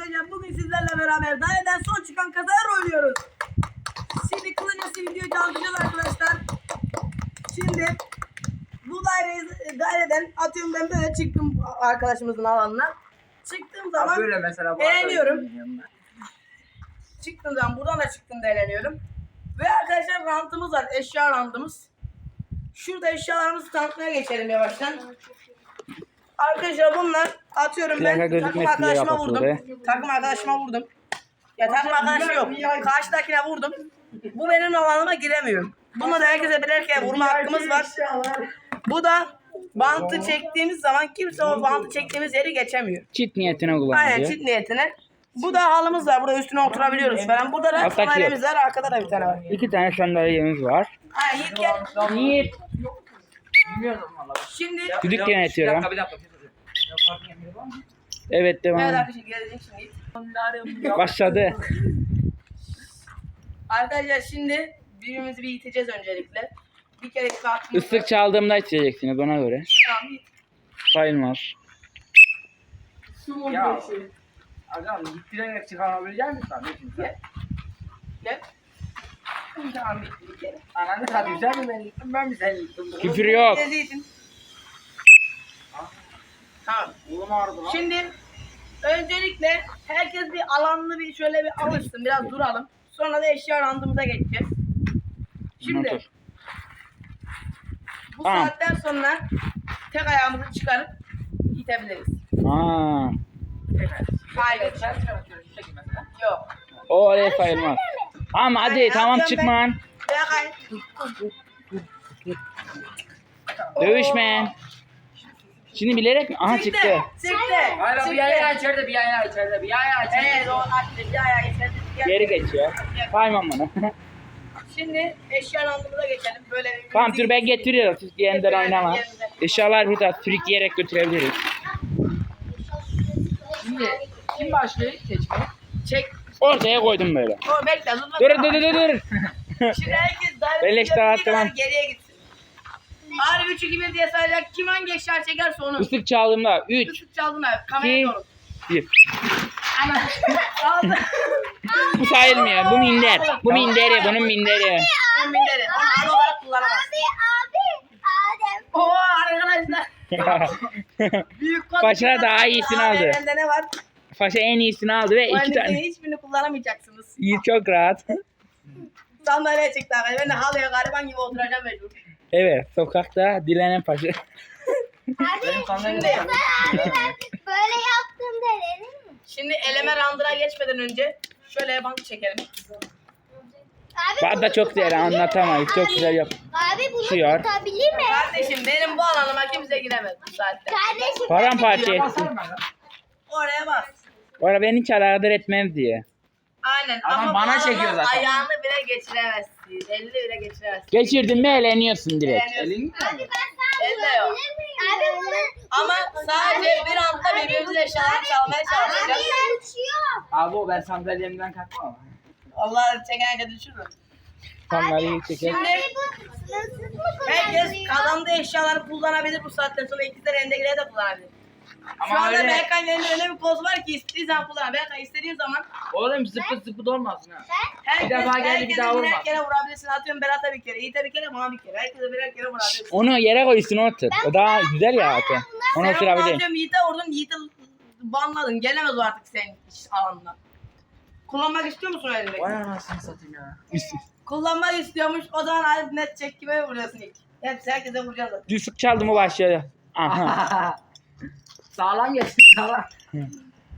arkadaşlar bugün sizlerle beraber daireden son çıkan kazalar oynuyoruz. Şimdi kılıncası videoyu kaldıracağız arkadaşlar. Şimdi bu daireyi daireden atıyorum ben böyle çıktım arkadaşımızın alanına. Çıktığım zaman Böyle mesela bu eğleniyorum. Çıktığım zaman buradan da çıktım da eğleniyorum. Ve arkadaşlar rantımız var. Eşya rantımız. Şurada eşyalarımızı tanıtmaya geçelim yavaştan. Arkadaşlar bunlar atıyorum Plaka ben takım gözükmesin diye arkadaşıma vurdum. Takım arkadaşıma vurdum. Ya takım arkadaşı yok. Karşıdakine vurdum. Bu benim alanıma giremiyor. Buna da herkese birer kere vurma hakkımız var. Bu da bantı çektiğimiz zaman kimse o bantı çektiğimiz yeri geçemiyor. Çit niyetine Aynen kullanılıyor. çit niyetine. Bu da halımız var. Burada üstüne oturabiliyoruz falan. Burada da Alttaki sandalyemiz var. Arkada da bir tane var. İki tane sandalyemiz var. Aynen Yiğit gel. Yiğit. Şimdi Düdük bir dakika. bir dakika. Evet Evet devam. arkadaşlar gelecek şimdi. Başladı. Arkadaşlar şimdi birbirimizi bir iteceğiz öncelikle. Bir kere kalkayım. Islık çaldığımda içeceksiniz ona göre. Tamam it. Sayılmaz. Ya. Agam gittirerek çıkarabilecek misin sen? Ne şimdi? Gel. Gel. Tamam bir kere. Ananı satayım sen mi beni ben mi seni yıktım? Küfür yok. İtin. Tamam. Oğlum ağrıdı lan. Şimdi öncelikle herkes bir alanını bir şöyle bir alışsın. Biraz duralım. Sonra da eşya randımıza geçeceğiz. Şimdi Otur. bu Tamam. saatten sonra tek ayağımızı çıkarıp itebiliriz. Aa, Hayır. Yok. o öyle sayılmaz. Ama hadi tamam yapacağım çıkma. ben. Berkay. Dövüşme. Şimdi bilerek mi? Aha çıktı. Çıktı. Hayır bir Çıktı. ayağı içeride bir ayağı içeride bir ayağı içeride. Evet o attı. Bir ayağı içeride. bir ayağı- Geri geçiyor. Saymam bunu. Şimdi eşya randımıza geçelim. Böyle bir tamam dur ben getiriyorum. Siz diğerinden oynama. Eşyalar burada sürükleyerek götürebiliriz. Şimdi kim başlıyor seçmeye? Çek. Ortaya koydum böyle. O bekle dur. Dur dur dur dur. Şimdi herkes Beleş tamam. Geriye gitsin. Harbi 3 2 1 diye sayacak. Kim hangi eşya çekerse onu. Islık çaldığımda 3, Isık çaldın abi. Kameraya 2, doğru. 1. Aldı. Bu sayılmıyor. Bu minder. Bu minderi. Bunun minderi. Onun minderi. Onu ana olarak kullanamaz. abi, Adem. Oo arkadaşlar. Büyük kod. Paşa daha iyisini Abi, aldı. Bende ne var? Paşa en iyisini aldı ve Bu iki tane. hiçbirini kullanamayacaksınız. İyi çok rahat. Sandalyeye çıktı arkadaşlar. Ben de halıya gariban gibi oturacağım mecbur. Evet sokakta dilenen paşa. Abi, Benim Şimdi- abi ben böyle yaptım denelim mi? Şimdi eleme randıra geçmeden önce şöyle bant çekelim. Abi, Bana da bunu çok değerli tutabilir mi? anlatamayız. Çok Abi, güzel yap. Abi bunu Şiyor. tutabilir mi? Kardeşim benim bu alanıma kimse giremez bu saatte. Kardeşim. Paramparça etsin. Oraya bas. Ara beni hiç alakadar etmez diye. Aynen. Adam Ama bana bu çekiyor zaten. Ayağını bile geçiremezsin. Elini bile geçiremezsin. Geçirdin mi eğleniyorsun direkt. Elin mi? Abi ben sana Elle yok. miyim? Abi bunu. Ama sadece bir anda birbirimizle eşyalar çalmaya Abi çalışacağız. ben uçuyor. Abi o ben sandalyemden kalkmam. Allah çekerken düşürür. Sandalyeyi çeker. Şimdi Abi bu mı herkes kazandığı eşyaları kullanabilir bu saatten sonra ikisi rendegileri de kullanabilir. Şu Ama anda öyle. Berkay'ın elinde öyle bir poz var ki istediği zaman kullan. Berkay istediğin zaman Oğlum zıpıt zıpıt olmasın ha. herkes, Bir defa geldi, bir herkese daha birer vurma. kere vurabilirsin. Atıyorum Berat'a bir kere, Yiğit'e bir kere, bana bir kere. Herkese birer kere vurabilirsin. Onu yere koy üstüne otur. O daha güzel ya zaten. Onu Sen onu oturabilir. atıyorum Yiğit'e vurdun, Yiğit'i banladın. Gelemez o artık senin iş alanına. Kullanmak istiyor musun öyle? Vay anasını satayım ya. Kullanmak istiyormuş. O zaman hadi net çek kime vuruyorsun ilk. Hepsi herkese vuracağız zaten. Düsük çaldı mı başlıyor. Aha. Sağlam geçsin sağlam.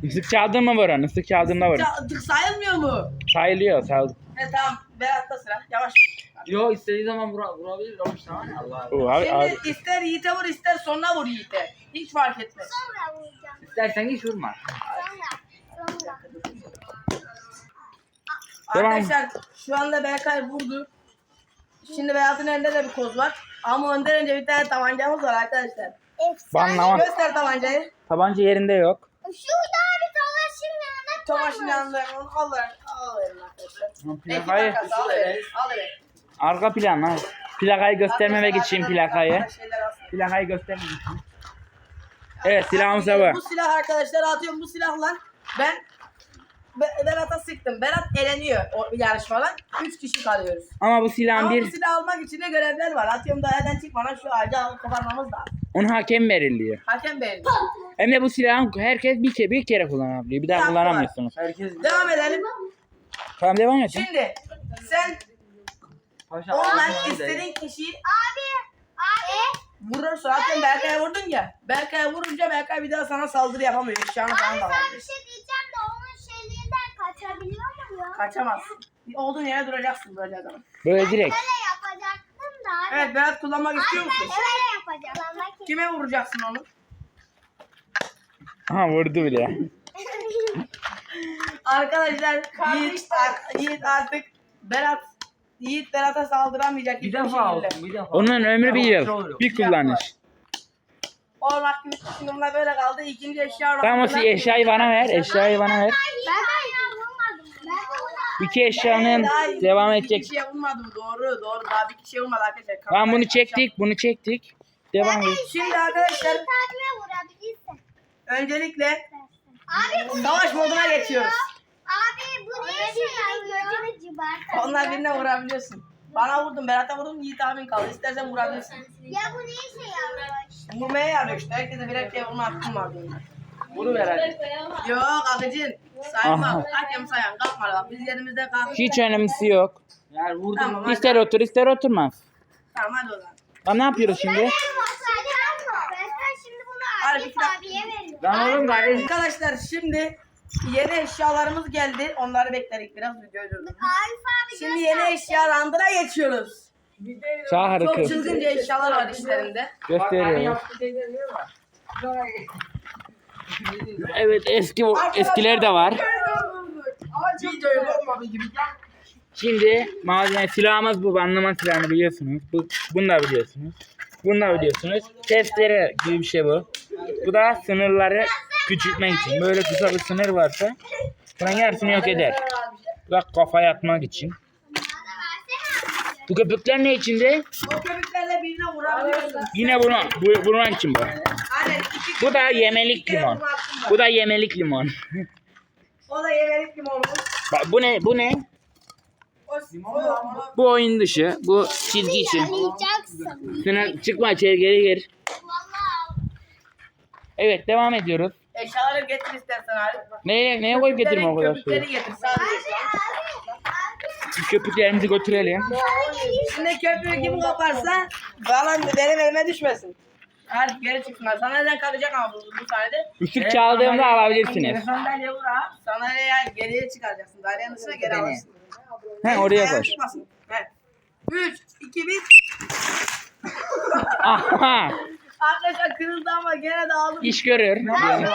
Isık çaldın mı vuran? Isık çaldığında vuran. Ça- tık sayılmıyor mu? Sayılıyor. Sayılıyor. He tamam. Berat'ta sıra. Yavaş. Yo istediği zaman vura, vurabilir oğlum tamam ya Allah. Oo, abi, Şimdi abi. ister Yiğit'e vur ister sonuna vur Yiğit'e. Hiç fark etmez. Sonra vuracağım. İstersen hiç vurma. Sonra. Sonra. Devam. Arkadaşlar şu anda Berkay vurdu. Şimdi Berat'ın elinde de bir koz var. Ama önden önce bir tane tabancamız var arkadaşlar. Efsane. Banlama. Göster tabancayı. Tabanca yerinde yok. Şurada bir dolaşım yanına Tomaşın yanında onu al ver. Al verin arkadaşlar. Ekip Plakayı. arkası al verin. Al verin. Arka plan ha. Plakayı göstermemek için plakayı. Plakayı göstermemek için. Evet silahımız da bu. Bu silah arkadaşlar atıyorum bu silahla ben Be- Berat'a sıktım. Berat eleniyor o yarışmadan. Üç kişi kalıyoruz. Ama bu silahın Ama bir bu silah almak için de görevler var. Atıyorum daireden çıkmadan şu ağacı alıp koparmamız lazım. Onun hakem veriliyor. Hakem belli. Hem de bu silahın herkes bir kere bir kere kullanabiliyor. Bir daha kullanamıyorsunuz. Herkes Devam edelim. Tamam devam et. Şimdi sen Paşa ağzına istediğin kişiyi Abi. Abi. vurursun. Zaten Berkay'a vurdun ya. Berkay'a vurunca Berkay bir daha sana saldırı yapamıyor. Eşyanı Abi falan da sana var. bir şey diyeceğim de onun şeyliğinden kaçabiliyor mu ya? Kaçamazsın. Olduğun yere duracaksın böyle zaman. Böyle direkt. Böyle da abi. Evet Berat kullanmak istiyor Abi musun? ben şöyle yapacaktım. Kime vuracaksın onu? Aha vurdu bile. Arkadaşlar Yiğit, ar- Yiğit artık Berat Yiğit Berat'a saldıramayacak Bir hiçbir defa şekilde. olsun bir defa. Onun ömrü bir yıl. Bir kullanış. O rakibimiz sunumla böyle kaldı. İkinci eşya Tamam o rakibinden- eşyayı bana ver. Eşyayı bana ver. Ben vurmadım. İki eşyanın Daha devam bir edecek. kişiye vurmadım. Doğru doğru. Daha bir kişiye vurmadı arkadaşlar. Tamam bunu çektik. Bunu çektik. Devam et. Şimdi arkadaşlar öncelikle Abi bu savaş moduna geçiyoruz. Abi bu yarıyor? Gözünü cıbartar. Onlar birine vurabiliyorsun. Bana vurdun, Berat'a vurdun, Yiğit abin kaldı. İstersen vurabilirsin. Ya bu ne işe yarıyor? Vurmaya yarıyor işte. Herkese birer kere vurma hakkım var benim. Bunu ver hadi. Yok akıcın. Sayma. Hakem sayan. Kalkma bak. Biz yerimizde kalk. Hiç önemlisi yok. Yani vurdum. Tamam hadi. İster otur ister oturmaz. Tamam hadi o zaman. Lan ne yapıyoruz şimdi? Ben şimdi bunu Hadi bir dakika. Lan oğlum kardeşim. Arkadaşlar şimdi yeni eşyalarımız geldi. Onları bekledik biraz videoyu durdurduk. Arif abi Şimdi yeni eşya randına geçiyoruz. Çağrı Çok çılgınca eşyalar var işlerinde. Gösteriyor. Evet eski eskiler de var. Şimdi malzeme silahımız bu anlama silahını biliyorsunuz. Bu, bunu da biliyorsunuz. Bunu da biliyorsunuz. Testere gibi bir şey bu. Bu da sınırları küçültmek için. Böyle kısa bir sınır varsa bunun yarısını yok eder. Bu da kafaya atmak için. Bu köpükler ne içinde? O köpüklerle birine vurabiliyorsun. Yine bu, bunun için bu. Bu da yemelik limon. Bu da yemelik limon. O da yemelik limonumuz. Bak bu ne? Bu ne? Bu oyun dışı. Bu çizgi için. Sınır çıkma içeri geri gir. Evet devam ediyoruz. eşyaları getir istersen Arif. Neye, neye koyup getirme o kadar Köpükleri suyu? getir. Abi, abi. Köpüklerimizi götürelim. Şimdi köpüğü kim koparsa falan benim elime düşmesin. Arif geri çıksınlar. Sana neden kalacak ama bu, bu sahnede? Işık çaldığımda alabilirsiniz. Sandalye vur ha. Sandalyeyi geriye çıkaracaksın. Dairenin dışına geri alırsın. He oraya koy. çıkmasın. He. 3, 2, 1. Aha. Arkadaşlar kırıldı ama gene de aldım. İş görür. Abi.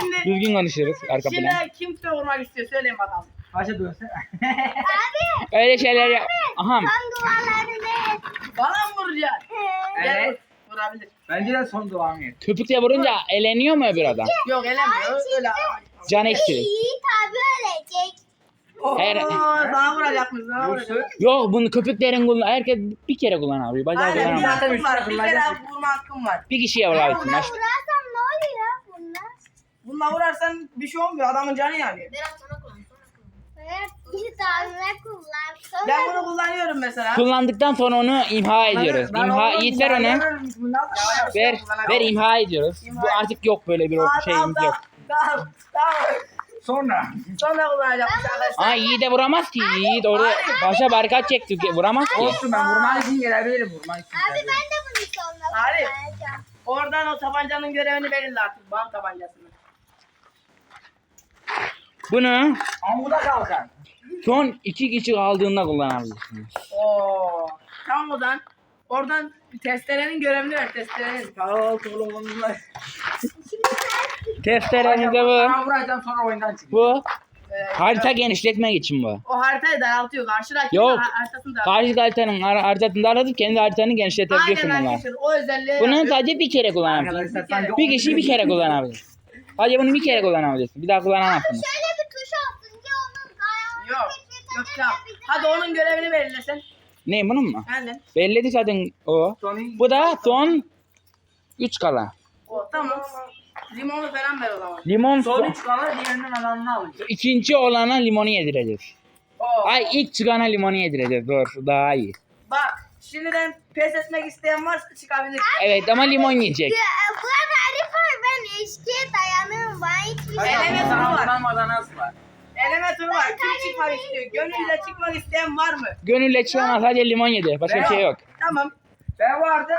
Şimdi, Düzgün konuşuruz arka şimdi plan. kim kime vurmak istiyor söyleyin bakalım. Paşa dönse. Abi. Öyle şeyler yap. Aha. Bana mı vuracaksın? Gel Evet. Vur. Vurabilir. Bence de son duam et. Köpükle vurunca eleniyor mu öbür adam? Yok elemiyor. Öyle. Can ektirir. Yiğit abi ölecek. Oo, Her- sana vuracakmış. Sana Vursun. vuracak. Yok bunu köpüklerin kullan. Herkes bir kere kullanabiliyor. Bacağı Aynen bir kullanamıyor. Zaten hakkım var. Bir kere kullanacaksın. vurma hakkım var. Bir kişiye vurabilsin. Buna Baş- vurarsam ne oluyor bunlar? Bununla vurarsan bir şey olmuyor. Adamın canı yanıyor. Yiğit abime kullan. Sonra Ben bunu kullanıyorum mesela. Kullandıktan sonra onu imha ediyoruz. Lan İmha, oğlum, Yiğit ver onu. Ver, ver imha ediyoruz. Bu artık yok böyle bir şeyimiz yok. Tamam. Tamam. Sonra. Sonra kullanacağım arkadaşlar. Aa Yiğit'e vuramaz ki. Yiğit orada başa barikat çekti. Vuramaz ki. Olsun ben vurmak için gelebilirim. Vurmak için Abi ben de bunu sonra Arif. kullanacağım. Oradan o tabancanın görevini belirle artık. Bam tabancasını. Bunu Amuda kalkan. Son iki kişi kaldığında kullanabilirsiniz. Oo. Tamam o zaman. Oradan testerenin görevini ver testerenin. Kal kol bunlar. Testereniz de bu. Sana vuracağım sonra oyundan çık. Bu Ee, harita genişletmek için bu. O haritayı daraltıyor. Karşı rakibin Yok. har- haritasını daraltıyor. Karşı haritanın har- haritasını aratıp kendi haritanı genişletebiliyorsun Aynen bunlar. arkadaşlar. O özelliği Bunu yapıyor. sadece bir kere kullanabilirsin. Arkadaşlar sanki Bir kişi bir kere kullanabilir. Sadece bunu bir kere kullanabilirsin. Bir daha kullanamazsınız. Şöyle bir tuş olsun ki onun ayağını Yok. Yok tamam. Hadi onun görevini belirlesen. Ne bunun mu? Aynen. Belledi zaten o. Sony- Bu da son 3 kala. O tamam. Limonu falan ver o zaman. Limon Son üç kalan diğerinin adamını alacak. ikinci olana limonu yedireceğiz. Oo. Ay ilk çıkana limonu yedireceğiz. Doğru daha iyi. Bak şimdiden pes etmek isteyen varsa çıkabilir. Evet ama limon yiyecek. Bu tarif var ben eşkiye dayanırım. Ben hiçbir şey Eleme turu var. Almadan az var. Eleme turu var. Kim çıkmak istiyor? Gönülle çıkmak isteyen var mı? Gönülle çıkana sadece limon yedi. Başka bir şey yok. Tamam. Ben vardı.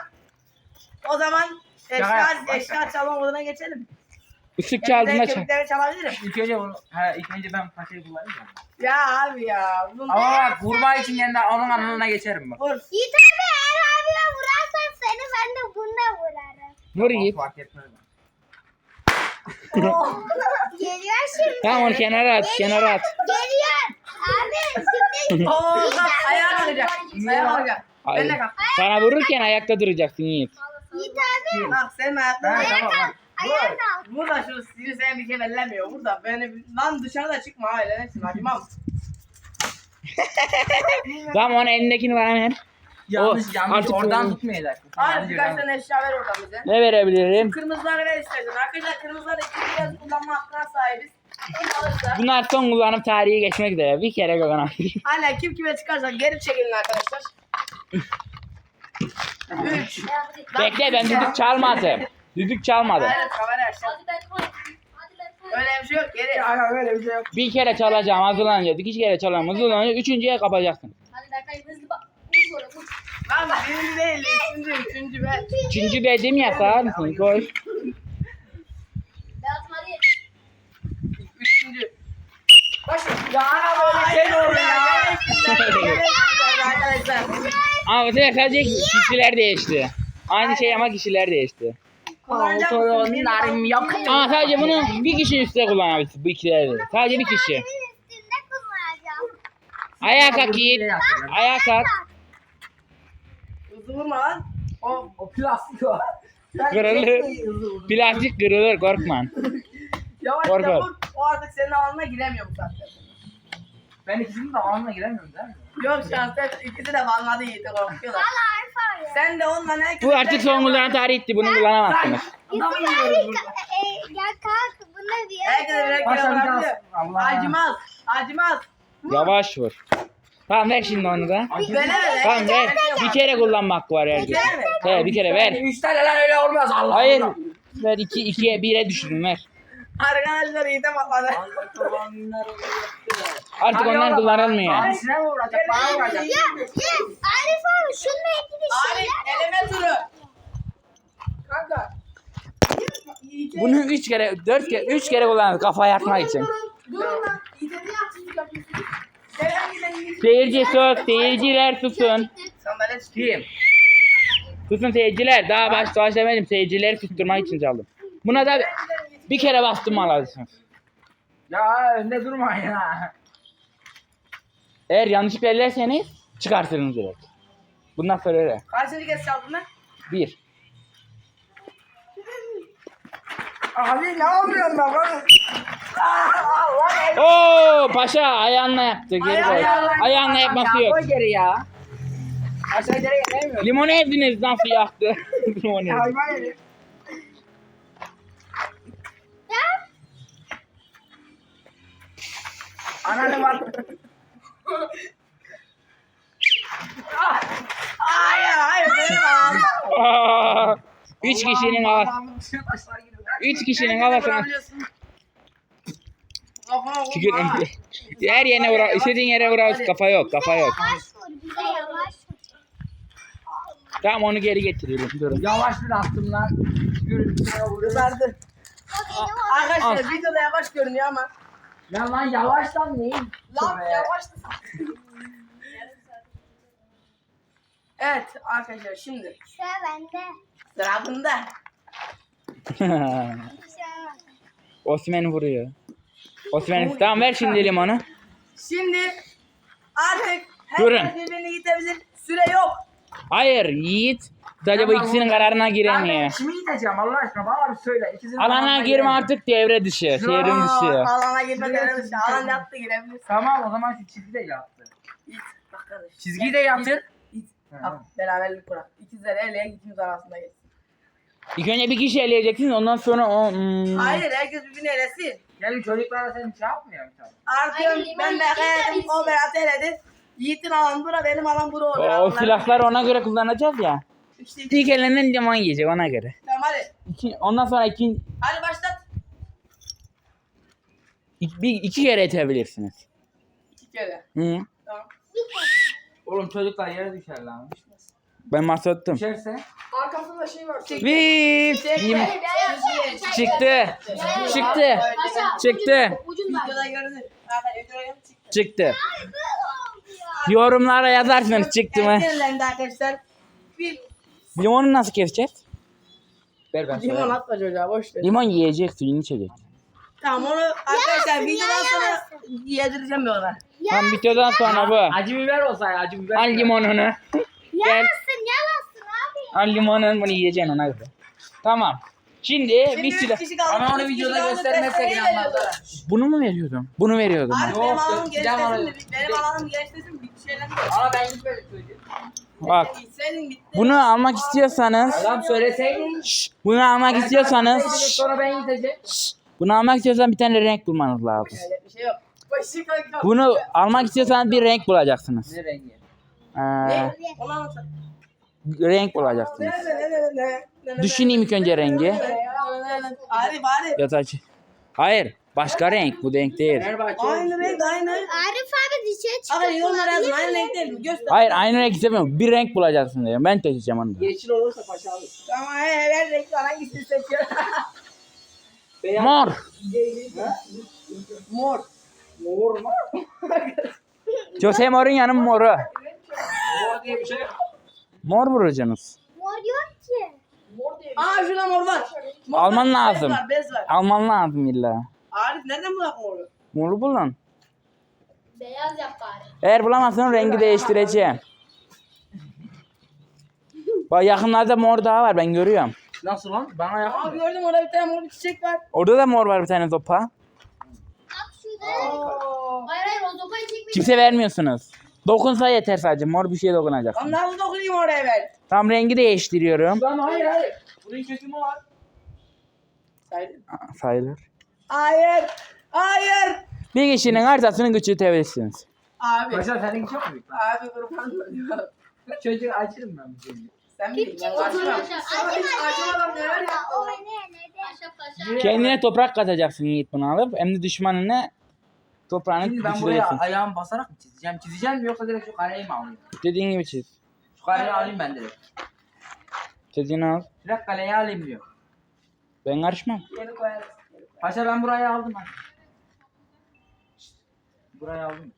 O zaman eşya, eşya çalma moduna geçelim. Isık çaldığında Ben çal. köpükleri çalabilirim. İlk önce bunu, ha, ilk önce ben paşayı kullanayım mı? Ya abi ya. Bunu... Ama bak vurma için kendi onun anına geçerim bak. Vur. Yiğit abi eğer abime vurarsan seni ben de bununla vurarım. Vur Yiğit. Fark etmez. Geliyor şimdi. Tamam onu kenara at. Kenara at. Geliyor. Abi şimdi. Oo kalk ayağa kalkacak. Ayağa kalkacak. Ben Hayır. de kalk. Sana vururken ayakta duracaksın Yiğit. Yiğit abi. Kalk sen ayakta. Ben Ayağa tamam. kalk. Ayağa kalk. Burada şu sinir sen bir şey ellemiyor. Burada beni lan dışarıda çıkma aile nesin acımam. Tamam onun elindekini bana ver. Yanlış O, yanlış artık oradan oldu. tutmayacak. Abi birkaç tane eşya ver oradan bize. Ne verebilirim? Kırmızıları ver istersen. Arkadaşlar kırmızıları ikinci kez kullanma hakkına sahibiz. Kim alırsa. Bunlar son kullanım tarihi geçmek üzere. Bir kere Gökhan abi. Aynen kim kime çıkarsa geri çekilin arkadaşlar. 3 Bekle ben düdük çalmadım. Düdük çalmadım. Evet kamera. Öyle bir şey yok geri. Ya öyle bir şey yok. Bir kere çalacağım hazırlanacağız. İki kere çalacağım hazırlanacağız. Üçüncüye kapacaksın. Lan birinci değil üçüncü üçüncü ben. Üçüncü dedim ya sağır mısın? Koş. Üçüncü. Başla. Ya ana böyle şey olur ya. Ama bu sefer sadece kişiler değişti. Aynı şey ama kişiler değişti. Narim yok. Ama sadece bunu bir kişi üstte kullanabilirsin. Bu ikileri de. Sadece bir kişi. Abimin üstünde kullanacağım. Ayağa kalk Yiğit. Ayağa kalk. Vurma lan. O O plastik o. Kırılır. Plastik kırılır korkma. yavaş Korkar. vur. O artık senin alanına giremiyor bu saatte. Ben ikisinin de alanına giremiyorum değil mi? Yok şanslar ikisi de vallahi Yiğit'e korkuyorlar. Valla. Sen de onunla ne Bu artık son kullanım tarihi bunu kullanamazsınız. Yusuf abi e, ya kalk buna bir Herkese birer Başla kere bir daha. vurabiliyor. Allah. Acımaz. Acımaz. Yavaş vur. Tamam ver şimdi onu da. Deneme de. Tamam ver. Bir kere kullanma hakkı var herkes. Deneme. He bir kere ver. Üç tane lan öyle olmaz Allah Hayır. Allah. Ver iki, ikiye bire düşürün ver. Arkadaşlar Yiğit'e patladı. Artık onlar kullanılmıyor. Abisine mi vuracak? Bana vuracak. Ya, ya Arif abi şununla ilgili Abi şeyler eleme turu. Kanka. Bunu üç kere, dört kere, üç kere kullanın kafaya atmak için. Dur lan. Yiğit'e niye haksızlık Seyirci sus, seyirciler susun. Kim? Susun seyirciler. Daha baş başlamadım. Seyircileri susturmak için çaldım. Buna da bir kere bastım alırsınız. Ya önde durma ya. Eğer yanlışlıkla ellerseniz çıkarsınız direkt. Bundan sonra öyle. Kaçıncı kez çaldın lan? Bir. Abi ne yapıyorsun lan? Bak. Oo paşa ayağınla yaptı. Geri koy. Ayağınla- Ayağınla yapması Ya yok. koy geri ya. Aşağı geri gelemiyorum. Limonu evdiniz nasıl yaktı? Limonu. Hayvan herif. Ananı bak. Hayır hayır benim. Aa, Üç kişinin havası. Üç kişinin havasına. Kafama Tükür. Her yerine vura, istediğin yere vura. Kafa yok, kafa yok. Tamam onu geri getiriyorum. Durun. Yavaş bir attım lan. Görüntüye vuruyor. O. Arkadaşlar videoda yavaş görünüyor ama. Ya lan yavaş lan neyin? Lan yavaş. Evet arkadaşlar şimdi Sıra bende. sıra bunda. Osman vuruyor. Osman tamam ver şimdi limonu. Şimdi artık Durun. herkes birbirini gitebilir. Süre yok. Hayır Yiğit. Sadece bu Tamam, ikisinin oldu. kararına Ben giremiyor. kimi gideceğim Allah aşkına bana bir söyle. İkisinin Alana arasına girme giremem. artık devre dışı. Şehrin dışı. Alana girme denemiş. Alan yattı girebilir. Tamam o zaman şu çizgi de yaptı. İt. Bak kardeş. Çizgiyi de yaptın. İt. Bak beraberlik kurak. İkizler el ele ikimiz arasında geçsin. İlk önce bir kişi eleyeceksiniz ondan sonra o... Hmm. Hayır herkes birbirini elesin. Yani çocuklara sen şey yapmıyor musun? Artıyorum ben de hayatım o Berat eledi. Yiğit'in alan bura benim alan bura oluyor. O Onlar- silahları ona göre kullanacağız ya. İşte, İlk elenen limon yiyecek ona göre. tamam hadi. İki, ondan sonra iki, Hadi başlat. iki, bir, iki kere etebilirsiniz. İki kere. Hı. Tamam. Oğlum çocuklar yere düşer lan. Ben masa tuttum. Düşerse. Arkamda şey var. Çek. Vip! Çıktı. Çıktı. Çıktı. Videoda görünür. Zaten videoda görünür. Çıktı. Çıktı. Yorumlara yazarsınız çıktı mı? Arkadaşlar. Bir Limonu nasıl keseceğiz? Ver ben limon söyleyeyim. atma çocuğa boş ver. Limon yiyecek, suyunu içecek. Tamam onu arkadaşlar videodan sonra yedireceğim bir ona. Tam videodan sonra bu. Acı biber olsa ya acı biber. Al limonunu. Gel. Yalasın yalasın abi. Al limonunu bunu yiyeceksin ona göre. Tamam. Şimdi Şimdi bir silah. Ama onu videoda göstermezsek inanmazlar. Bunu mu veriyordum? Bunu veriyordum. Abi benim alanım mi? Benim alanım gençlesin bir şeyler? Ama ben gitmedim çocuğum. Bak. Bunu almak istiyorsanız Adam söyleseydin. Bunu almak istiyorsanız şşş, Sonra ben gideceğim. bunu almak istiyorsan bir tane renk bulmanız lazım. Öyle bir şey yok. Başı kanka. Bunu almak istiyorsanız bir renk bulacaksınız. Ne rengi? Ee, renk bulacaksınız. Ne ne ne ne ne ne ne Düşüneyim ilk önce rengi. Yataç. Hayır. Başka renk. Bu renk değil. Aynı renk aynı. Arif abi dışarı çıkıp Aga yorumlara yazın aynı renk değil mi? Göster. Hayır aynı renk istemiyorum. Bir renk bulacaksın diyorum. Ben seçeceğim onu da. Yeşil olursa paşa. Tamam he he ver renk var hangisini seçiyor? Mor. Mor. Mor mu? Jose Mourinho'nun moru. Mor diye bir şey. Mor vuracaksınız. Mor yok ki. Aa şurada mor var. Mor Alman var, lazım. Bez var bez var. Alman lazım illa. Arif nereden bulak moru? Moru bulun. Beyaz yap bari. Eğer bulamazsan rengi değiştireceğim. Bak yakınlarda mor daha var ben görüyorum. Nasıl lan? Bana Aa yakın. gördüm orada bir tane mor bir çiçek var. Orada da mor var bir tane topa. Bak şurada. Hayır hayır o sopayı çekmeyin. Kimse vermiyorsunuz. Dokunsa yeter sadece. Mor bir şeye dokunacak. Lan nasıl dokunayım oraya ben? Tam rengi değiştiriyorum. Lan hayır hayır. Bunun çözümü var. Saydım. Aa, Sayılır. Hayır. Hayır. Bir kişinin haritasını küçültebilirsiniz. Abi. Paşa senin çok büyük. Abi kurban olayım. Çocuğu açırım ben bu çocuğu. Sen bilin ben kaçmam. Ama hiç kaçamadan neler yaptı. O ne ne de. Paşa paşa. Kendine toprak katacaksın Yiğit bunu alıp. Hem de düşmanına toprağını Şimdi ben buraya ayağımı basarak mı çizeceğim? Çizeceğim mi yoksa direkt şu kareyi mi alayım? Dediğin gibi çiz. Şu kareyi alayım ben direkt. Dediğini al. Direkt kaleyi alayım diyor. Ben karışmam. Yeni koyarız. Paşa ben burayı aldım. Şşt, Burayı aldım.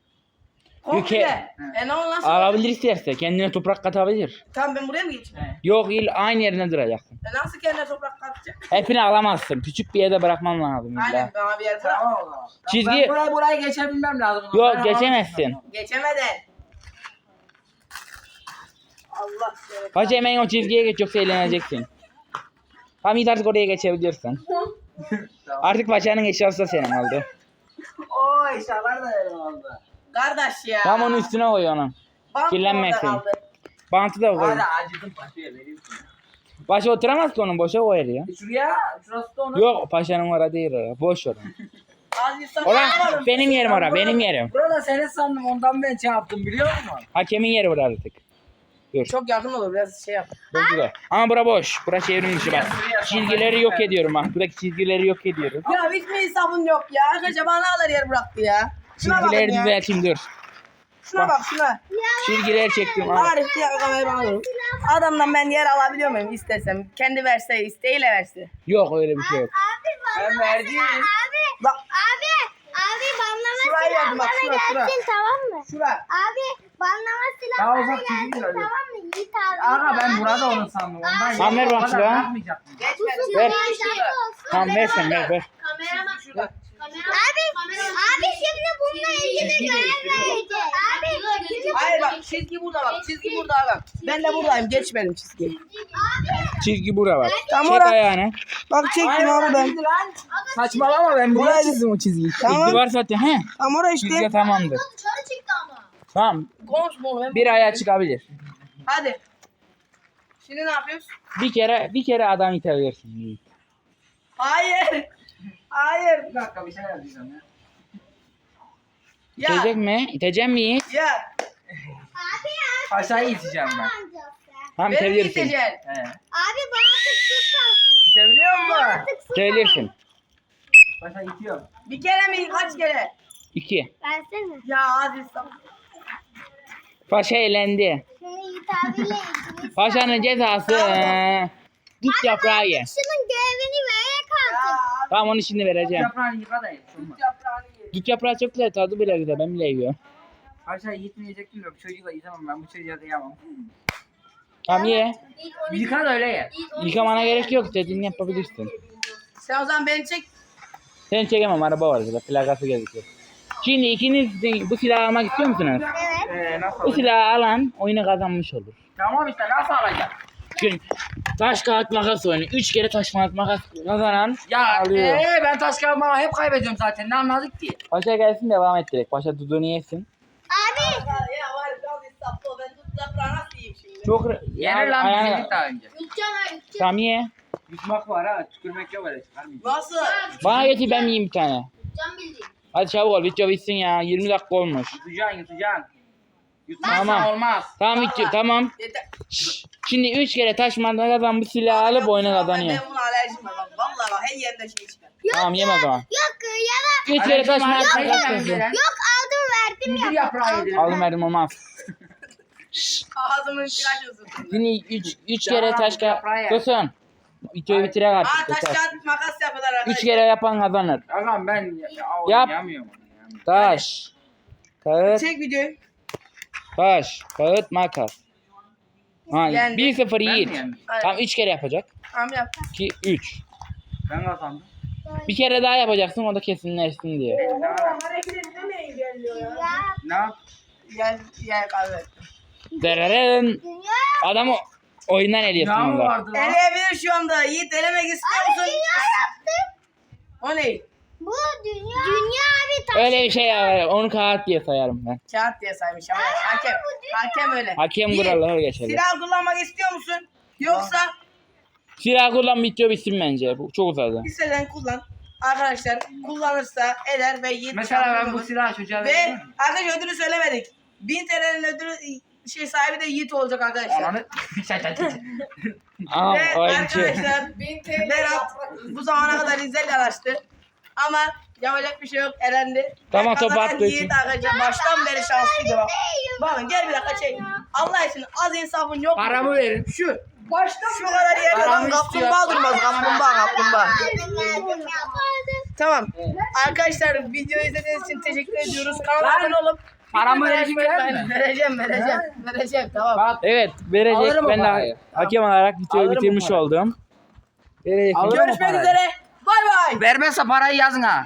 Komple. E ne oldu nasıl? Alabilir isterse. Kendine toprak katabilir. Tamam ben buraya mı geçeyim? He. Yok il aynı yerine duracaksın. E nasıl kendine toprak katacak? Hepini alamazsın. Küçük bir yerde bırakman lazım Aynen illa. bana bir yer bırak. Tamam o zaman. Çizgi- Ben burayı burayı geçebilmem lazım. Yok, Ben geçemezsin. Geçemeden. Allah seni. Hacı hemen o çizgiye geç yoksa eğleneceksin. Tam Yiğit artık oraya geçebilirsin. Artık paçanın eşyası da senin oldu. Oo eşyalar da öyle oldu. Kardeş ya. Tam onun üstüne koy onu. Bant kirlenmesin. orada kaldı. Bantı da koy. Hadi acıdım paşaya vereyim. Başa oturamaz ki onun boşa koyar ya. E Şuraya, şurası da onun. Yok paşanın orada değil orada. Boş orada. Az insan yapamadım. benim yerim ora benim yerim. Burada senin sandım ondan ben şey yaptım biliyor musun? Hakemin yeri burada artık. Dur. Çok yakın olur biraz şey yap. Dur dur. Ama bura boş. Bura çevrim dışı bak. Çizgileri yok ediyorum bak. Buradaki çizgileri yok ediyorum. Ya hiç mi hesabın yok ya? Arkadaşlar bana kadar yer bıraktı ya? Çizgileri düzelteyim dur. Şuna bak şuna. Çizgileri çektim. al. Arif diye kamerayı bana dur. Adamdan ben yer alabiliyor muyum istersem? Kendi verse isteğiyle verse. Yok öyle bir şey yok. Abi Ben banlama verdim. Abi. Bak Abi. Abi banlama Şurayı silah bak, bana şura, şura. gelsin tamam mı? şura. Abi banlama silah Daha bana uzak gelsin çizgi görüyorum. tamam mı? Yiğit abi. Aga ben Abi. burada onu sandım. Ondan Tamam, ver şuraya. bakmayacaktım. Geçmedi. Ver. Tamam ver sen ver ver. Kameraman. Şurada. Abi, abi şimdi bununla ilgili görev verecek. Abi, şimdi Hayır bak çizgi burada bak. Çizgi burada bak. Ben de buradayım. Geçmedim çizgiyi. Abi, Çizgi bura bak. Tam Çek ayağını. Bak çektim abi ben. Saçmalama ben buraya Buraya çizdim o çizgiyi. Tamam. Çizgi var zaten. He. Tam orada Çizgi işte. tamamdır. dışarı çıktı ama. Tamam. Konuşma oğlum. Bir ayağa çıkabilir. Hadi. Şimdi ne yapıyoruz? Bir kere bir kere adam itebilirsin. Hayır. Hayır. Bir dakika bir şey yapacağım ya. Ya. İtecek mi? İtecek mi Yiğit? Ya. Abi ya. Aşağıya iteceğim ben. Tamam Beni mi itebilirsin. iteceksin? He. Abi bana tık. İtebiliyor musun? Tık tutsan. İtebilirsin. Başa itiyor. Bir kere mi? Kaç kere? İki. Versene. Ya hadi sağ Paşa eğlendi. Şunu ikimiz. Paşanın cezası. Dut yaprağı ye. Şunun görevini vererek Ya artık. abi Tamam onu şimdi vereceğim. Yaprağını yıka da it. Olmaz. yaprağını ye. Dut yaprağı çok güzel tadı bile güzel. Ben bile yiyorum. Aşağı yitmeyecek bilmiyorum. Çocukla yitemem ben bu çocuğa kıyamam. Tamam ye. Yıka da öyle ye. Yıkamana gerek yok. İstediğini yapabilirsin. Sen o zaman beni çek. Seni çekemem araba var burada. Plakası gözüküyor. Şimdi ikiniz de bu silahı almak istiyor musunuz? Evet. Ee, nasıl Bu olacak? silahı alan oyunu kazanmış olur. Tamam işte nasıl alacak? Gün taş kağıt makas oyunu. Üç kere taş kağıt makas kazanan Ya alıyor. ee, ben taş kağıt hep kaybediyorum zaten. Ne anladık ki? Paşa gelsin devam et direkt. Paşa duduğunu yesin. Abi. Ya var biraz insaflı ol. Ben tut yaprağı nasıl yiyeyim şimdi? Çok Yenir lan ayağına- biz yedik daha önce. Yutacağım ha yutacağım. Tamam ye. Yutmak var ha. Tükürmek yok öyle çıkarmayacağım. Nasıl? Bana getir ben yiyeyim bir tane. Yutacağım bildiğin. Hadi çabuk ol video bitsin ya. 20 dakika olmuş. Yutacaksın yutacaksın. Yutmazsan Tamam. olmaz. Tamam video tamam. Yeter. Şşş. Şimdi 3 kere taş mantığı kazan bu silahı alıp oyunu kazanıyor. Ben buna alerjim var. bak. Vallahi bak her yerinde şey çıkar. Tamam yeme o zaman. Yok ya 3 kere taş var, kazan. Yok aldım verdim Müdür ya. yaprağı yedi. Aldım verdim olmaz. Ağzımın içine açıyorsun. Şimdi 3 3 kere Ya, taş yaprağı ye. kağıt. Susun. Videoyu bitirek Aa artık. taş kağıt makas yapıyorlar arkadaşlar. 3 kere yapan kazanır. Ağam ben ya, ya, Yap. oynayamıyorum. Taş. Kağıt. Çek videoyu. Taş. Kağıt makas. Ha, Yendi. 1-0 Ben mi Yiğit. yendim? Tamam 3 kere yapacak. Tamam yap. 2 3. Ben kazandım. Bir kere daha yapacaksın o da kesinleşsin diye. Ne yap? Hareket etmeme engelliyor ya. Ne yap? Gel gel kahve. Dereren. Adamı oyundan eliyorsun Ne orada. vardı lan? Eleyebilir şu anda. Yiğit elemek istiyor musun? dünya yaptım. O ne? Bu dünya. Dünya abi taş. Öyle bir şey ya. Onu kağıt diye sayarım ben. Kağıt diye saymış ama hakem. Hakem öyle. Hakem Yiğit, kurallara geçelim. Silah kullanmak istiyor musun? Yoksa Silah kullan video bitsin bence. Bu çok uzadı. isteden kullan. Arkadaşlar kullanırsa eder ve Yiğit Mesela ben bu silahı çocuğa Ve veririm. arkadaşlar ödülü söylemedik. 1000 TL'nin ödülü şey sahibi de Yiğit olacak arkadaşlar. Ananı... Aa Ve oyuncu. arkadaşlar Berat bu zamana kadar izle yaraştı. Ama yapacak bir şey yok elendi. Tamam, Ve topu kazanan attığı Yiğit için. arkadaşlar baştan beri şanslıydı bak. Bakın gel bir dakika çek. Allah için az insafın yok mu? Paramı verin. Şu. Baştan şu kadar yerde Paramı adam kaplumbağa istiyor. durmaz. Kaplumbağa kaplumbağa. Tamam. Arkadaşlar videoyu izlediğiniz için teşekkür ediyoruz. Kanala abone olup Paramı mi? etmeyin. Vereceğim vereceğim. Vereceğim tamam. Bak. Evet verecek. Alırım o Ben parayı. de hakem olarak videoyu Alırım o bitirmiş parayı. oldum. Verecek. Alırım o Görüşmek parayı. üzere. Bay bay. Vermezse parayı yazın ha.